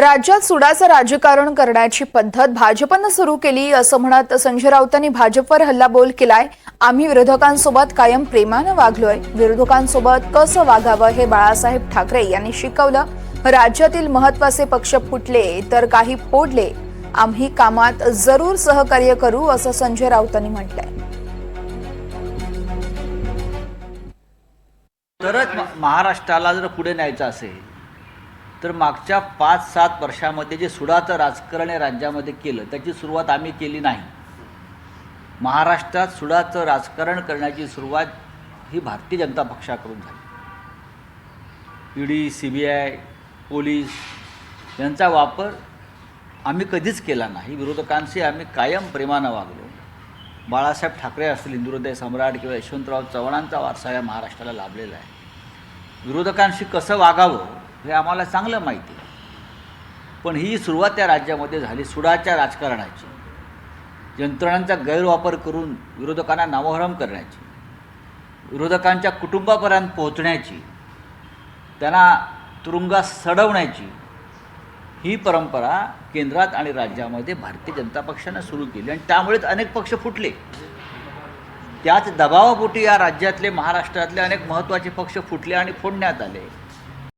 राज्यात सुडाचं राजकारण करण्याची पद्धत भाजपनं सुरू केली असं म्हणत संजय राऊतांनी भाजपवर हल्लाबोल केलाय. आम्ही विरोधकांसोबत कायम प्रेमानं वागलोय. विरोधकांसोबत कसं वागावं हे बाळासाहेब ठाकरे यांनी शिकवलं. राज्यातील महत्त्वाचे पक्ष फुटले तर काही पोडले आम्ही कामात जरूर सहकार्य करू असं संजय राऊतांनी म्हटलंय. तरच महाराष्ट्राला जर पुढे न्यायचं असेल तर मागच्या पाच सात वर्षामध्ये जे सुडाचं राजकारण या राज्यामध्ये केलं त्याची सुरुवात आम्ही केली नाही. महाराष्ट्रात सुडाचं राजकारण करण्याची सुरुवात ही भारतीय जनता पक्षाकडून झाली. ED C B I police यांचा वापर आम्ही कधीच केला नाही. विरोधकांशी आम्ही कायम प्रेमानं वागलो. बाळासाहेब ठाकरे असतील हिंदुहृदय सम्राट किंवा यशवंतराव चव्हाणांचा वारसा या महाराष्ट्राला लाभलेला आहे. विरोधकांशी कसं वागावं हे आम्हाला चांगलं माहिती आहे. पण ही सुरुवात त्या राज्यामध्ये झाली सुडाच्या राजकारणाची. यंत्रणांचा गैरवापर करून विरोधकांना नामोहरम करण्याची विरोधकांच्या कुटुंबापर्यंत पोहोचण्याची त्यांना तुरुंगात सडवण्याची ही परंपरा केंद्रात आणि राज्यामध्ये भारतीय जनता पक्षानं सुरू केली आणि त्यामुळेच अनेक पक्ष फुटले. त्याच दबावापोटी या राज्यातले महाराष्ट्रातले अनेक महत्त्वाचे पक्ष फुटले आणि फोडण्यात आले.